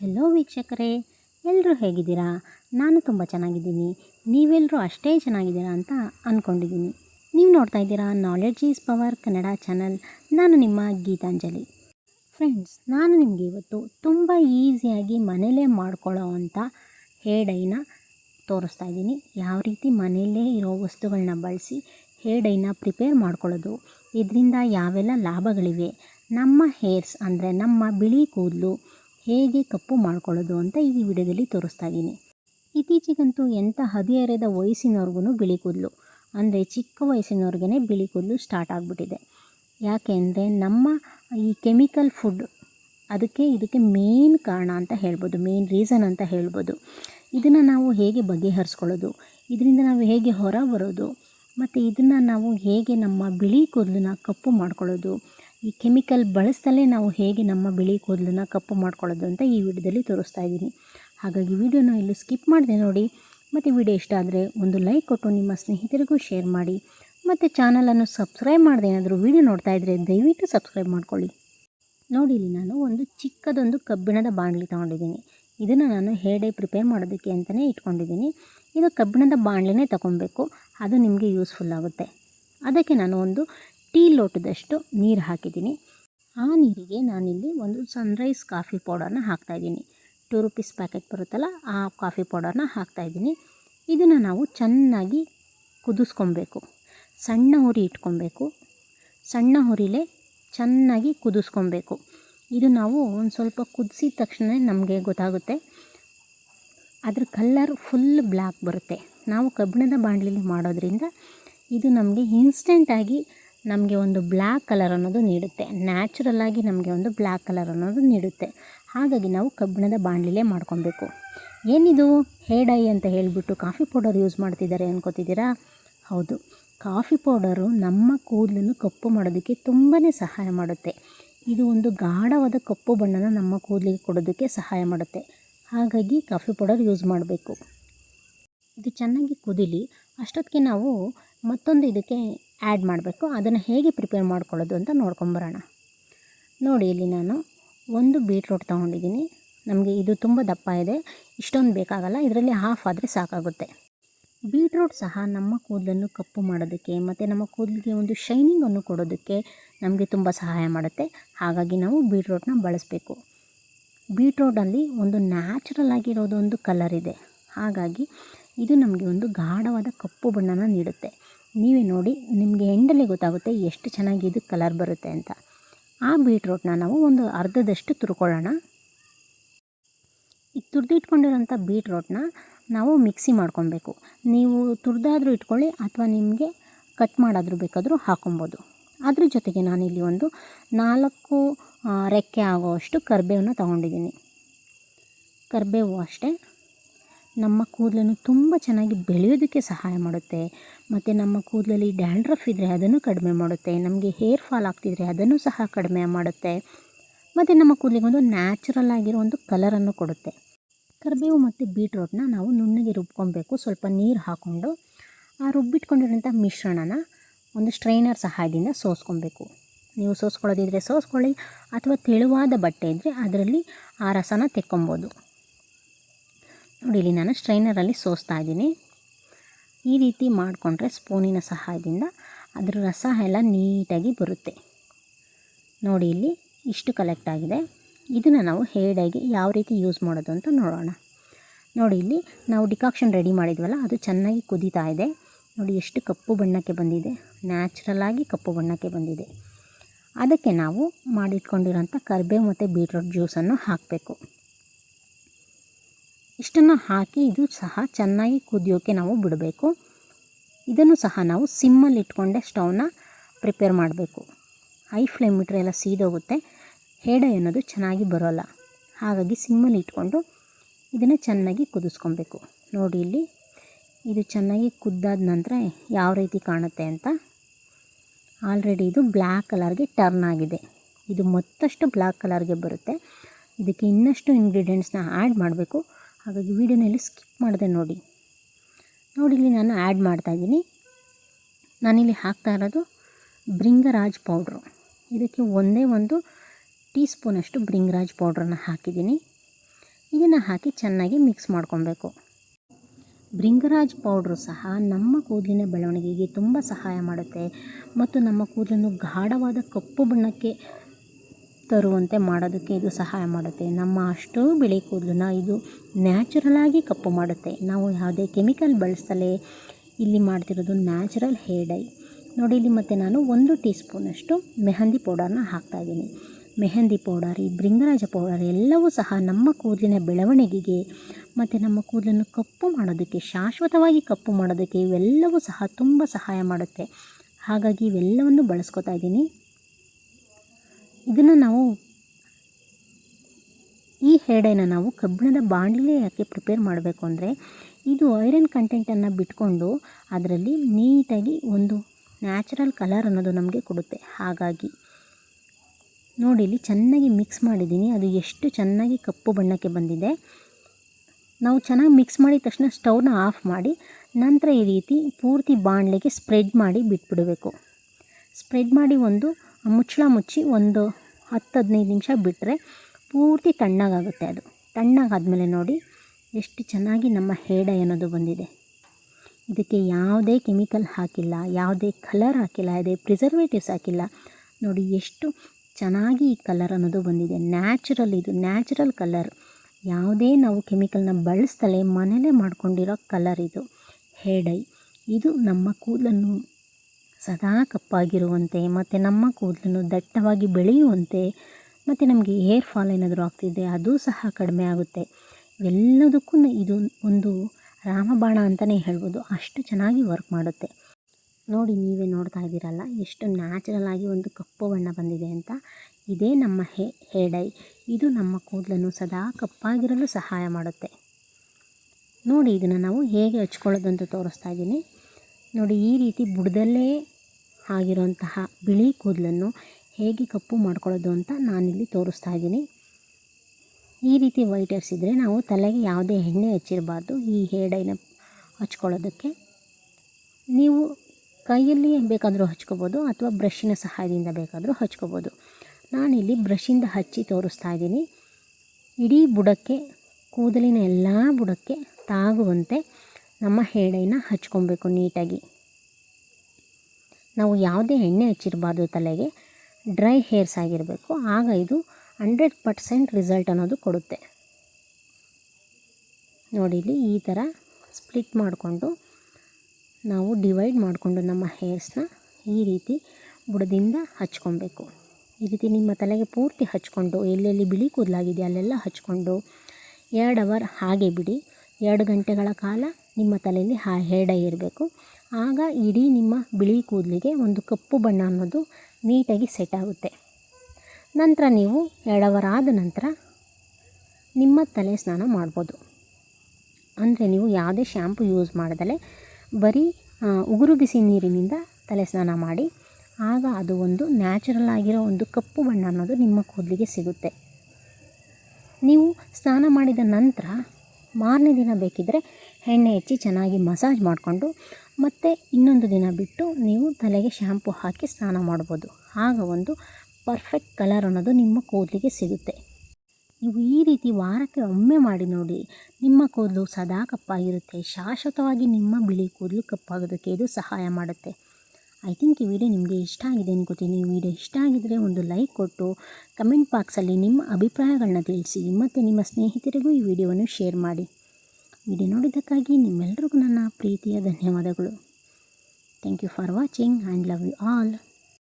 Hello ವೀಕ್ಷಕರೇ ಎಲ್ಲರೂ ಹೇಗಿದ್ದೀರಾ? ನಾನು ತುಂಬ ಚೆನ್ನಾಗಿದ್ದೀನಿ. ನೀವೆಲ್ಲರೂ ಅಷ್ಟೇ ಚೆನ್ನಾಗಿದ್ದೀರಾ ಅಂತ ಅಂದ್ಕೊಂಡಿದ್ದೀನಿ ನೀವು ನೋಡ್ತಾ ಇದ್ದೀರಾ knowledge is power Kannada channel ನಾನು ನಿಮ್ಮ ಗೀತಾಂಜಲಿ. ಫ್ರೆಂಡ್ಸ್ ನಾನು ನಿಮಗೆ ಇವತ್ತು ತುಂಬ ಈಸಿಯಾಗಿ ಮನೇಲೇ ಮಾಡ್ಕೊಳ್ಳೋ ಅಂಥ ಹೇಡೈನ ಡೈನ ತೋರಿಸ್ತಾ ಇದ್ದೀನಿ. ಯಾವ ರೀತಿ ಮನೆಯಲ್ಲೇ ಇರೋ ವಸ್ತುಗಳನ್ನ ಬಳಸಿ ಹೇಡೈನ ಡೈನ ಪ್ರಿಪೇರ್ ಮಾಡ್ಕೊಳ್ಳೋದು. ಇದರಿಂದ ಯಾವೆಲ್ಲ ಲಾಭಗಳಿವೆ? ನಮ್ಮ ಹೇರ್ಸ್ ಅಂದರೆ ನಮ್ಮ ಬಿಳಿ ಕೂದಲು ಹೇಗೆ ಕಪ್ಪು ಮಾಡ್ಕೊಳ್ಳೋದು ಅಂತ ಈ ವಿಡಿಯೋದಲ್ಲಿ ತೋರಿಸ್ತಾ ಇದ್ದೀನಿ. ಇತ್ತೀಚೆಗಂತೂ ಎಂಥ ಹದಿಹರೆಯದ ವಯಸ್ಸಿನವ್ರಿಗೂ ಬಿಳಿ ಕೂದಲು. ಅಂದರೆ ಚಿಕ್ಕ ವಯಸ್ಸಿನವ್ರಿಗೇ ಬಿಳಿ ಕೂದಲು ಸ್ಟಾರ್ಟ್ ಆಗಿಬಿಟ್ಟಿದೆ. ಯಾಕೆಂದರೆ ನಮ್ಮ ಈ ಕೆಮಿಕಲ್ ಫುಡ್ ಅದಕ್ಕೆ ಇದಕ್ಕೆ ಮೇನ್ ಕಾರಣ ಅಂತ ಹೇಳ್ಬೋದು ಮೇನ್ ರೀಸನ್ ಅಂತ ಹೇಳ್ಬೋದು. ಇದನ್ನು ನಾವು ಹೇಗೆ ಬಗೆಹರಿಸ್ಕೊಳ್ಳೋದು, ಇದರಿಂದ ನಾವು ಹೇಗೆ ಹೊರ ಬರೋದು ಮತ್ತು ಇದನ್ನು ನಾವು ಹೇಗೆ ನಮ್ಮ ಬಿಳಿ ಕೂದಲನ್ನ ಕಪ್ಪು ಮಾಡ್ಕೊಳ್ಳೋದು ಈ ಕೆಮಿಕಲ್ ಬಳಸ್ತಲೇ ನಾವು ಹೇಗೆ ನಮ್ಮ ಬಿಳಿ ಕೂದಲನ್ನು ಕಪ್ಪು ಮಾಡ್ಕೊಳ್ಳೋದು ಅಂತ ಈ ವಿಡಿಯೋದಲ್ಲಿ ತೋರಿಸ್ತಾ ಇದ್ದೀನಿ. ಹಾಗಾಗಿ ವಿಡಿಯೋನ ಇಲ್ಲೂ ಸ್ಕಿಪ್ ಮಾಡಿದೆ ನೋಡಿ. ಮತ್ತು ವಿಡಿಯೋ ಇಷ್ಟ ಆದರೆ ಒಂದು ಲೈಕ್ ಕೊಟ್ಟು ನಿಮ್ಮ ಸ್ನೇಹಿತರಿಗೂ ಶೇರ್ ಮಾಡಿ. ಮತ್ತು ಚಾನಲನ್ನು ಸಬ್ಸ್ಕ್ರೈಬ್ ಮಾಡಿದೆ ಏನಾದರೂ ವಿಡಿಯೋ ನೋಡ್ತಾ ಇದ್ದರೆ ದಯವಿಟ್ಟು ಸಬ್ಸ್ಕ್ರೈಬ್ ಮಾಡ್ಕೊಳ್ಳಿ. ನೋಡಿ, ಇಲ್ಲಿ ನಾನು ಒಂದು ಚಿಕ್ಕದೊಂದು ಕಬ್ಬಿಣದ ಬಾಣಲಿ ತೊಗೊಂಡಿದ್ದೀನಿ. ಇದನ್ನು ನಾನು ಹೇರ್ ಡೈ ಪ್ರಿಪೇರ್ ಮಾಡೋದಕ್ಕೆ ಅಂತಲೇ ಇಟ್ಕೊಂಡಿದ್ದೀನಿ. ಇದು ಕಬ್ಬಿಣದ ಬಾಣಲಿನೇ ತೊಗೊಬೇಕು ಅದು ನಿಮಗೆ ಯೂಸ್ಫುಲ್ ಆಗುತ್ತೆ. ಅದಕ್ಕೆ ನಾನು ಒಂದು ಟೀ ಲೋಟದಷ್ಟು ನೀರು ಹಾಕಿದ್ದೀನಿ. ಆ ನೀರಿಗೆ ನಾನಿಲ್ಲಿ ಒಂದು ಸನ್ರೈಸ್ ಕಾಫಿ ಪೌಡರ್ನ ಹಾಕ್ತಾಯಿದ್ದೀನಿ ಟೂ ರುಪೀಸ್ ಪ್ಯಾಕೆಟ್ ಬರುತ್ತಲ್ಲ, ಆ ಕಾಫಿ ಪೌಡರ್ನ ಹಾಕ್ತಾಯಿದ್ದೀನಿ ಇದನ್ನು ನಾವು ಚೆನ್ನಾಗಿ ಕುದಿಸ್ಕೊಬೇಕು. ಸಣ್ಣ ಹುರಿ ಇಟ್ಕೊಬೇಕು. ಸಣ್ಣ ಹುರಿಲೇ ಚೆನ್ನಾಗಿ ಕುದಿಸ್ಕೊಬೇಕು. ಇದು ನಾವು ಒಂದು ಸ್ವಲ್ಪ ಕುದಿಸಿದ ತಕ್ಷಣ ನಮಗೆ ಗೊತ್ತಾಗುತ್ತೆ. ಅದ್ರ ಕಲ್ಲರ್ ಫುಲ್ ಬ್ಲ್ಯಾಕ್ ಬರುತ್ತೆ. ನಾವು ಕಬ್ಬಿಣದ ಬಾಂಡ್ಲಿಲಿ ಮಾಡೋದ್ರಿಂದ ಇದು ನಮಗೆ ಇನ್ಸ್ಟೆಂಟಾಗಿ ನಮಗೆ ಒಂದು ಬ್ಲ್ಯಾಕ್ ಕಲರ್ ಅನ್ನೋದು ನೀಡುತ್ತೆ. ನ್ಯಾಚುರಲ್ಲಾಗಿ ನಮಗೆ ಒಂದು ಬ್ಲ್ಯಾಕ್ ಕಲರ್ ಅನ್ನೋದು ನೀಡುತ್ತೆ. ಹಾಗಾಗಿ ನಾವು ಕಬ್ಬಿಣದ ಬಾಣಲಿಲೇ ಮಾಡ್ಕೊಬೇಕು. ಏನಿದು? ಹೇರ್ ಡೈ ಅಂತ ಹೇಳಿಬಿಟ್ಟು ಕಾಫಿ ಪೌಡರ್ ಯೂಸ್ ಮಾಡ್ತಿದ್ದಾರೆ ಅನ್ಕೋತಿದ್ದೀರಾ? ಹೌದು. ಕಾಫಿ ಪೌಡರು ನಮ್ಮ ಕೂದಲನ್ನು ಕಪ್ಪು ಮಾಡೋದಕ್ಕೆ ತುಂಬಾ ಸಹಾಯ ಮಾಡುತ್ತೆ. ಇದು ಒಂದು ಗಾಢವಾದ ಕಪ್ಪು ಬಣ್ಣನ ನಮ್ಮ ಕೂದಲಿಗೆ ಕೊಡೋದಕ್ಕೆ ಸಹಾಯ ಮಾಡುತ್ತೆ. ಹಾಗಾಗಿ ಕಾಫಿ ಪೌಡರ್ ಯೂಸ್ ಮಾಡಬೇಕು. ಇದು ಚೆನ್ನಾಗಿ ಕುದಿಲಿ, ಅಷ್ಟೊತ್ತಿಗೆ ನಾವು ಮತ್ತೊಂದು ಇದಕ್ಕೆ ಆ್ಯಡ್ ಮಾಡಬೇಕು. ಅದನ್ನು ಹೇಗೆ ಪ್ರಿಪೇರ್ ಮಾಡ್ಕೊಳ್ಳೋದು ಅಂತ ನೋಡ್ಕೊಂಬರೋಣ. ನೋಡಿ, ಇಲ್ಲಿ ನಾನು ಒಂದು ಬೀಟ್ರೋಟ್ ತೊಗೊಂಡಿದ್ದೀನಿ. ನಮಗೆ ಇದು ತುಂಬ ದಪ್ಪ ಇದೆ. ಇಷ್ಟೊಂದು ಬೇಕಾಗಲ್ಲ, ಇದರಲ್ಲಿ ಹಾಫ್ ಆದರೆ ಸಾಕಾಗುತ್ತೆ. ಬೀಟ್ರೋಟ್ ಸಹ ನಮ್ಮ ಕೂದಲನ್ನು ಕಪ್ಪು ಮಾಡೋದಕ್ಕೆ ಮತ್ತು ನಮ್ಮ ಕೂದಲಿಗೆ ಒಂದು ಶೈನಿಂಗನ್ನು ಕೊಡೋದಕ್ಕೆ ನಮಗೆ ತುಂಬ ಸಹಾಯ ಮಾಡುತ್ತೆ. ಹಾಗಾಗಿ ನಾವು ಬೀಟ್ರೋಟ್ನ ಬಳಸಬೇಕು. ಬೀಟ್ರೋಟಲ್ಲಿ ಒಂದು ನ್ಯಾಚುರಲ್ ಆಗಿರೋದು ಒಂದು ಕಲರ್ ಇದೆ. ಹಾಗಾಗಿ ಇದು ನಮಗೆ ಒಂದು ಗಾಢವಾದ ಕಪ್ಪು ಬಣ್ಣನ ನೀಡುತ್ತೆ. ನೀವೇ ನೋಡಿ, ನಿಮಗೆ ಎಂಡಲ್ಲಿ ಗೊತ್ತಾಗುತ್ತೆ ಎಷ್ಟು ಚೆನ್ನಾಗಿ ಇದು ಕಲರ್ ಬರುತ್ತೆ ಅಂತ. ಆ ಬೀಟ್ರೋಟ್ನ ನಾವು ಒಂದು ಅರ್ಧದಷ್ಟು ತುರ್ಕೊಳ್ಳೋಣ. ಈ ತುರಿದಿಟ್ಕೊಂಡಿರೋಂಥ ಬೀಟ್ರೋಟ್ನ ನಾವು ಮಿಕ್ಸಿ ಮಾಡ್ಕೊಬೇಕು. ನೀವು ತುರಿದಾದರೂ ಇಟ್ಕೊಳ್ಳಿ, ಅಥವಾ ನಿಮಗೆ ಕಟ್ ಮಾಡಾದರೂ ಬೇಕಾದರೂ ಹಾಕೊಬೋದು. ಅದ್ರ ಜೊತೆಗೆ ನಾನಿಲ್ಲಿ ಒಂದು ನಾಲ್ಕು ರೆಕ್ಕೆ ಆಗೋವಷ್ಟು ಕರಿಬೇವನ್ನ ತೊಗೊಂಡಿದ್ದೀನಿ. ಕರಿಬೇವು ಅಷ್ಟೇ. ನಮ್ಮ ಕೂದಲನ್ನು ತುಂಬ ಚೆನ್ನಾಗಿ ಬೆಳೆಯೋದಕ್ಕೆ ಸಹಾಯ ಮಾಡುತ್ತೆ. ಮತ್ತು ನಮ್ಮ ಕೂದಲಲ್ಲಿ ಡ್ಯಾಂಡ್ರಫ್ ಇದ್ದರೆ ಅದನ್ನು ಕಡಿಮೆ ಮಾಡುತ್ತೆ. ನಮಗೆ ಹೇರ್ ಫಾಲ್ ಆಗ್ತಿದ್ರೆ ಅದನ್ನು ಸಹ ಕಡಿಮೆ ಮಾಡುತ್ತೆ. ಮತ್ತು ನಮ್ಮ ಕೂದಲಿಗೆ ಒಂದು ನ್ಯಾಚುರಲ್ ಆಗಿರೋ ಒಂದು ಕಲರನ್ನು ಕೊಡುತ್ತೆ. ಕರಿಬೇವು ಮತ್ತು ಬೀಟ್ರೋಟ್ನ ನಾವು ನುಣ್ಣಗೆ ರುಬ್ಕೊಬೇಕು. ಸ್ವಲ್ಪ ನೀರು ಹಾಕ್ಕೊಂಡು ಆ ರುಬ್ಬಿಟ್ಕೊಂಡಿರೋಂಥ ಮಿಶ್ರಣನ ಒಂದು ಸ್ಟ್ರೈನರ್ ಸಹಾಯದಿಂದ ಸೋಸ್ಕೊಬೇಕು. ನೀವು ಸೋಸ್ಕೊಳ್ಳೋದಿದ್ರೆ ಸೋಸ್ಕೊಳ್ಳಿ, ಅಥವಾ ತೆಳುವಾದ ಬಟ್ಟೆ ಇದ್ದರೆ ಅದರಲ್ಲಿ ಆ ರಸನ ತೆಕ್ಕೊಬೋದು. ನೋಡಿ, ಇಲ್ಲಿ ನಾನು ಸ್ಟ್ರೈನರಲ್ಲಿ ಸೋಸ್ತಾ ಇದ್ದೀನಿ. ಈ ರೀತಿ ಮಾಡಿಕೊಂಡ್ರೆ ಸ್ಪೂನಿನ ಸಹಾಯದಿಂದ ಅದರ ರಸ ಎಲ್ಲ ನೀಟಾಗಿ ಬರುತ್ತೆ. ನೋಡಿ, ಇಲ್ಲಿ ಇಷ್ಟು ಕಲೆಕ್ಟ್ ಆಗಿದೆ. ಇದನ್ನು ನಾವು ಹೇಡಾಗಿ ಡೈಗೆ ಯಾವ ರೀತಿ ಯೂಸ್ ಮಾಡೋದು ಅಂತ ನೋಡೋಣ. ನೋಡಿ, ಇಲ್ಲಿ ನಾವು ಡಿಕಾಕ್ಷನ್ ರೆಡಿ ಮಾಡಿದ್ವಲ್ಲ, ಅದು ಚೆನ್ನಾಗಿ ಕುದೀತಾ ಇದೆ. ನೋಡಿ, ಎಷ್ಟು ಕಪ್ಪು ಬಣ್ಣಕ್ಕೆ ಬಂದಿದೆ. ನ್ಯಾಚುರಲಾಗಿ ಕಪ್ಪು ಬಣ್ಣಕ್ಕೆ ಬಂದಿದೆ. ಅದಕ್ಕೆ ನಾವು ಮಾಡಿಟ್ಕೊಂಡಿರೋಂಥ ಕರ್ಬೇವು ಮತ್ತು ಬೀಟ್ರೂಟ್ ಜ್ಯೂಸನ್ನು ಹಾಕಬೇಕು. ಇಷ್ಟನ್ನು ಹಾಕಿ ಇದು ಸಹ ಚೆನ್ನಾಗಿ ಕುದಿಯೋಕ್ಕೆ ನಾವು ಬಿಡಬೇಕು. ಇದನ್ನು ಸಹ ನಾವು ಸಿಮ್ಮಲ್ಲಿ ಇಟ್ಕೊಂಡೆ ಸ್ಟವ್ನ ಪ್ರಿಪೇರ್ ಮಾಡಬೇಕು. ಹೈ ಫ್ಲೇಮ್ ಇಟ್ಟರೆ ಎಲ್ಲ ಸೀದೋಗುತ್ತೆ. ಹೇಡೆ ಅನ್ನೋದು ಚೆನ್ನಾಗಿ ಬರೋಲ್ಲ. ಹಾಗಾಗಿ ಸಿಮ್ಮಲ್ಲಿ ಇಟ್ಕೊಂಡು ಇದನ್ನು ಚೆನ್ನಾಗಿ ಕುದಿಸ್ಕೊಬೇಕು. ನೋಡಿ ಇಲ್ಲಿ, ಇದು ಚೆನ್ನಾಗಿ ಕುದ್ದಾದ ನಂತರ ಯಾವ ರೀತಿ ಕಾಣುತ್ತೆ ಅಂತ. ಆಲ್ರೆಡಿ ಇದು ಬ್ಲ್ಯಾಕ್ ಕಲರ್ಗೆ ಟರ್ನ್ ಆಗಿದೆ. ಇದು ಮತ್ತಷ್ಟು ಬ್ಲ್ಯಾಕ್ ಕಲರ್ಗೆ ಬರುತ್ತೆ. ಇದಕ್ಕೆ ಇನ್ನಷ್ಟು ಇಂಗ್ರೀಡಿಯೆಂಟ್ಸ್ನ ಆ್ಯಡ್ ಮಾಡಬೇಕು. ಹಾಗಾಗಿ ವೀಡಿಯೋನಲ್ಲಿ ಸ್ಕಿಪ್ ಮಾಡಿದೆ ನೋಡಿ. ನೋಡಿ ಇಲ್ಲಿ ನಾನು ಆ್ಯಡ್ ಮಾಡ್ತಾಯಿದ್ದೀನಿ ನಾನಿಲ್ಲಿ ಹಾಕ್ತಾ ಇರೋದು ಬ್ರಿಂಗರಾಜ್ ಪೌಡ್ರು. ಇದಕ್ಕೆ ಒಂದೇ ಒಂದು ಟೀ ಸ್ಪೂನಷ್ಟು ಬ್ರಿಂಗರಾಜ್ ಪೌಡ್ರನ್ನು ಹಾಕಿದ್ದೀನಿ. ಇದನ್ನು ಹಾಕಿ ಚೆನ್ನಾಗಿ ಮಿಕ್ಸ್ ಮಾಡ್ಕೊಬೇಕು. ಬ್ರಿಂಗರಾಜ್ ಪೌಡ್ರು ಸಹ ನಮ್ಮ ಕೂದಲಿನ ಬೆಳವಣಿಗೆಗೆ ತುಂಬ ಸಹಾಯ ಮಾಡುತ್ತೆ. ಮತ್ತು ನಮ್ಮ ಕೂದಲನ್ನು ಗಾಢವಾದ ಕಪ್ಪು ಬಣ್ಣಕ್ಕೆ ತರುವಂತೆ ಮಾಡೋದಕ್ಕೆ ಇದು ಸಹಾಯ ಮಾಡುತ್ತೆ. ನಮ್ಮ ಅಷ್ಟು ಬಿಳಿ ಕೂದಲನ್ನ ಇದು ನ್ಯಾಚುರಲಾಗಿ ಕಪ್ಪು ಮಾಡುತ್ತೆ. ನಾವು ಯಾವುದೇ ಕೆಮಿಕಲ್ ಬಳಸ್ತಲೇ ಇಲ್ಲಿ ಮಾಡ್ತಿರೋದು ನ್ಯಾಚುರಲ್ ಹೇರ್ ಡೈ. ನೋಡಿ, ಇಲ್ಲಿ ಮತ್ತು ನಾನು ಒಂದು ಟೀ ಸ್ಪೂನಷ್ಟು ಮೆಹಂದಿ ಪೌಡರ್ನ ಹಾಕ್ತಾಯಿದ್ದೀನಿ ಮೆಹಂದಿ ಪೌಡರ್, ಈ ಬೃಂಗರಾಜ ಪೌಡರ್ ಎಲ್ಲವೂ ಸಹ ನಮ್ಮ ಕೂದಲಿನ ಬೆಳವಣಿಗೆಗೆ ಮತ್ತು ನಮ್ಮ ಕೂದಲನ್ನು ಕಪ್ಪು ಮಾಡೋದಕ್ಕೆ, ಶಾಶ್ವತವಾಗಿ ಕಪ್ಪು ಮಾಡೋದಕ್ಕೆ ಇವೆಲ್ಲವೂ ಸಹ ತುಂಬ ಸಹಾಯ ಮಾಡುತ್ತೆ. ಹಾಗಾಗಿ ಇವೆಲ್ಲವನ್ನು ಬಳಸ್ಕೊತಾ ಇದ್ದೀನಿ. ಇದನ್ನು ನಾವು ಈ ಹೇಡೈನ ನಾವು ಕಬ್ಬಿಣದ ಬಾಣಲೆ ಯಾಕೆ ಪ್ರಿಪೇರ್ ಮಾಡಬೇಕು ಅಂದರೆ ಇದು ಐರನ್ ಕಂಟೆಂಟನ್ನು ಬಿಟ್ಕೊಂಡು ಅದರಲ್ಲಿ ನೀಟಾಗಿ ಒಂದು ನ್ಯಾಚುರಲ್ ಕಲರ್ ಅನ್ನೋದು ನಮಗೆ ಕೊಡುತ್ತೆ. ಹಾಗಾಗಿ ನೋಡಿ ಇಲ್ಲಿ ಚೆನ್ನಾಗಿ ಮಿಕ್ಸ್ ಮಾಡಿದ್ದೀನಿ. ಅದು ಎಷ್ಟು ಚೆನ್ನಾಗಿ ಕಪ್ಪು ಬಣ್ಣಕ್ಕೆ ಬಂದಿದೆ. ನಾವು ಚೆನ್ನಾಗಿ ಮಿಕ್ಸ್ ಮಾಡಿದ ತಕ್ಷಣ ಸ್ಟವ್ನ ಆಫ್ ಮಾಡಿ ನಂತರ ಈ ರೀತಿ ಪೂರ್ತಿ ಬಾಣಲೆಗೆ ಸ್ಪ್ರೆಡ್ ಮಾಡಿ ಬಿಟ್ಬಿಡಬೇಕು. ಸ್ಪ್ರೆಡ್ ಮಾಡಿ ಒಂದು ಮುಚ್ಚಳ ಮುಚ್ಚಿ ಒಂದು ಹತ್ತು ಹದಿನೈದು ನಿಮಿಷ ಬಿಟ್ಟರೆ ಪೂರ್ತಿ ತಣ್ಣಗಾಗುತ್ತೆ ಅದು. ತಣ್ಣಗಾದಮೇಲೆ ನೋಡಿ ಎಷ್ಟು ಚೆನ್ನಾಗಿ ನಮ್ಮ ಹೇಡ ಅನ್ನೋದು ಬಂದಿದೆ. ಇದಕ್ಕೆ ಯಾವುದೇ ಕೆಮಿಕಲ್ ಹಾಕಿಲ್ಲ, ಯಾವುದೇ ಕಲರ್ ಹಾಕಿಲ್ಲ, ಯಾವುದೇ ಪ್ರಿಸರ್ವೇಟಿವ್ಸ್ ಹಾಕಿಲ್ಲ. ನೋಡಿ ಎಷ್ಟು ಚೆನ್ನಾಗಿ ಈ ಕಲರ್ ಅನ್ನೋದು ಬಂದಿದೆ. ನ್ಯಾಚುರಲ್ ಇದು, ನ್ಯಾಚುರಲ್ ಕಲರ್. ಯಾವುದೇ ನಾವು ಕೆಮಿಕಲ್ನ ಬಳಸ್ತಲೇ ಮನೇಲೇ ಮಾಡ್ಕೊಂಡಿರೋ ಕಲರ್ ಇದು. ಹೇಡೈ. ಇದು ನಮ್ಮ ಕೂದಲನ್ನು ಸದಾ ಕಪ್ಪಾಗಿರುವಂತೆ, ಮತ್ತು ನಮ್ಮ ಕೂದಲನ್ನು ದಟ್ಟವಾಗಿ ಬೆಳೆಯುವಂತೆ, ಮತ್ತು ನಮಗೆ ಹೇರ್ ಫಾಲ್ ಏನಾದರೂ ಆಗ್ತಿದೆ ಅದು ಸಹ ಕಡಿಮೆ ಆಗುತ್ತೆ. ಇವೆಲ್ಲದಕ್ಕೂ ಇದು ಒಂದು ರಾಮಬಾಣ ಅಂತಲೇ ಹೇಳ್ಬೋದು. ಅಷ್ಟು ಚೆನ್ನಾಗಿ ವರ್ಕ್ ಮಾಡುತ್ತೆ. ನೋಡಿ, ನೀವೇ ನೋಡ್ತಾ ಇದ್ದೀರಲ್ಲ, ಎಷ್ಟು ನ್ಯಾಚುರಲ್ ಆಗಿ ಒಂದು ಕಪ್ಪು ಬಣ್ಣ ಬಂದಿದೆ ಅಂತ. ಇದೇ ನಮ್ಮ ಹೇ ಹೇಡೈ ಇದು ನಮ್ಮ ಕೂದಲನ್ನು ಸದಾ ಕಪ್ಪಾಗಿರಲು ಸಹಾಯ ಮಾಡುತ್ತೆ. ನೋಡಿ, ಇದನ್ನು ನಾವು ಹೇಗೆ ಹಚ್ಕೊಳ್ಳೋದು ಅಂತ ತೋರಿಸ್ತಾ ಇದ್ದೀನಿ. ನೋಡಿ, ಈ ರೀತಿ ಬುಡದಲ್ಲೇ ಆಗಿರುವಂತಹ ಬಿಳಿ ಕೂದಲನ್ನು ಹೇಗೆ ಕಪ್ಪು ಮಾಡ್ಕೊಳ್ಳೋದು ಅಂತ ನಾನಿಲ್ಲಿ ತೋರಿಸ್ತಾ ಇದ್ದೀನಿ. ಈ ರೀತಿ ವೈಟ್ ಹೇರ್ಸ್ ಇದ್ದರೆ ನಾವು ತಲೆಗೆ ಯಾವುದೇ ಎಣ್ಣೆ ಹಚ್ಚಿರಬಾರ್ದು, ಈ ಹೇರ್ ಡೈನ ಹಚ್ಕೊಳ್ಳೋದಕ್ಕೆ. ನೀವು ಕೈಯಲ್ಲಿ ಬೇಕಾದರೂ ಹಚ್ಕೋಬೋದು ಅಥವಾ ಬ್ರಷಿನ ಸಹಾಯದಿಂದ ಬೇಕಾದರೂ ಹಚ್ಕೋಬೋದು. ನಾನಿಲ್ಲಿ ಬ್ರಷಿಂದ ಹಚ್ಚಿ ತೋರಿಸ್ತಾ ಇದ್ದೀನಿ. ಇಡೀ ಬುಡಕ್ಕೆ, ಕೂದಲಿನ ಎಲ್ಲ ಬುಡಕ್ಕೆ ತಾಗುವಂತೆ ನಮ್ಮ ಹೇಡೈನ ಹಚ್ಕೊಬೇಕು ನೀಟಾಗಿ. ನಾವು ಯಾವುದೇ ಎಣ್ಣೆ ಹಚ್ಚಿರಬಾರ್ದು ತಲೆಗೆ, ಡ್ರೈ ಹೇರ್ಸ್ ಆಗಿರಬೇಕು. ಆಗ ಇದು ಹಂಡ್ರೆಡ್ ಪರ್ಸೆಂಟ್ ರಿಸಲ್ಟ್ ಅನ್ನೋದು ಕೊಡುತ್ತೆ. ನೋಡಿ ಇಲ್ಲಿ ಈ ಥರ ಸ್ಪ್ಲಿಟ್ ಮಾಡಿಕೊಂಡು ನಾವು ಡಿವೈಡ್ ಮಾಡಿಕೊಂಡು ನಮ್ಮ ಹೇರ್ಸ್ನ ಈ ರೀತಿ ಬುಡದಿಂದ ಹಚ್ಕೊಬೇಕು. ಈ ರೀತಿ ನಿಮ್ಮ ತಲೆಗೆ ಪೂರ್ತಿ ಹಚ್ಕೊಂಡು, ಎಲ್ಲೆಲ್ಲಿ ಬಿಳಿ ಕೂದಲಾಗಿದೆ ಅಲ್ಲೆಲ್ಲ ಹಚ್ಕೊಂಡು ಎರಡು ಅವರ್ ಹಾಗೆ ಬಿಡಿ. ಎರಡು ಗಂಟೆಗಳ ಕಾಲ ನಿಮ್ಮ ತಲೆಯಲ್ಲಿ ಹಾ ಹೇಡ ಇರಬೇಕು. ಆಗ ಇಡೀ ನಿಮ್ಮ ಬಿಳಿ ಕೂದಲಿಗೆ ಒಂದು ಕಪ್ಪು ಬಣ್ಣ ಅನ್ನೋದು ನೀಟಾಗಿ ಸೆಟ್ ಆಗುತ್ತೆ. ನಂತರ ನೀವು ಎಡವರಾದ ನಂತರ ನಿಮ್ಮ ತಲೆ ಸ್ನಾನ ಮಾಡ್ಬೋದು. ಅಂದರೆ ನೀವು ಯಾವುದೇ ಶ್ಯಾಂಪು ಯೂಸ್ ಮಾಡ್ದಲೇ ಬರೀ ಉಗುರು ಬಿಸಿ ನೀರಿನಿಂದ ತಲೆ ಸ್ನಾನ ಮಾಡಿ, ಆಗ ಅದು ಒಂದು ನ್ಯಾಚುರಲ್ ಆಗಿರೋ ಒಂದು ಕಪ್ಪು ಬಣ್ಣ ಅನ್ನೋದು ನಿಮ್ಮ ಕೂದಲಿಗೆ ಸಿಗುತ್ತೆ. ನೀವು ಸ್ನಾನ ಮಾಡಿದ ನಂತರ ಮಾರನೇ ದಿನ ಬೇಕಿದ್ದರೆ ಎಣ್ಣೆ ಹಚ್ಚಿ ಚೆನ್ನಾಗಿ ಮಸಾಜ್ ಮಾಡಿಕೊಂಡು ಮತ್ತು ಇನ್ನೊಂದು ದಿನ ಬಿಟ್ಟು ನೀವು ತಲೆಗೆ ಶ್ಯಾಂಪು ಹಾಕಿ ಸ್ನಾನ ಮಾಡ್ಬೋದು. ಆಗ ಒಂದು ಪರ್ಫೆಕ್ಟ್ ಕಲರ್ ಅನ್ನೋದು ನಿಮ್ಮ ಕೂದಲಿಗೆ ಸಿಗುತ್ತೆ. ನೀವು ಈ ರೀತಿ ವಾರಕ್ಕೆ ಒಮ್ಮೆ ಮಾಡಿ ನೋಡಿ, ನಿಮ್ಮ ಕೂದಲು ಸದಾ ಕಪ್ಪಾಗಿರುತ್ತೆ. ಶಾಶ್ವತವಾಗಿ ನಿಮ್ಮ ಬಿಳಿ ಕೂದಲು ಕಪ್ಪಾಗೋದಕ್ಕೆ ಇದು ಸಹಾಯ ಮಾಡುತ್ತೆ. ಐ ಥಿಂಕ್ ಈ ವಿಡಿಯೋ ನಿಮಗೆ ಇಷ್ಟ ಆಗಿದೆ ಅನ್ಕೋತೀನಿ. ಈ ವಿಡಿಯೋ ಇಷ್ಟ ಆಗಿದ್ದರೆ ಒಂದು ಲೈಕ್ ಕೊಟ್ಟು ಕಮೆಂಟ್ ಬಾಕ್ಸಲ್ಲಿ ನಿಮ್ಮ ಅಭಿಪ್ರಾಯಗಳನ್ನ ತಿಳಿಸಿ, ಮತ್ತು ನಿಮ್ಮ ಸ್ನೇಹಿತರಿಗೂ ಈ ವಿಡಿಯೋವನ್ನು ಶೇರ್ ಮಾಡಿ. ವಿಡಿಯೋ ನೋಡಿದ್ದಕ್ಕಾಗಿ ನಿಮ್ಮೆಲ್ಲರಿಗೂ ನನ್ನ ಪ್ರೀತಿಯ ಧನ್ಯವಾದಗಳು. Thank you for watching and love you all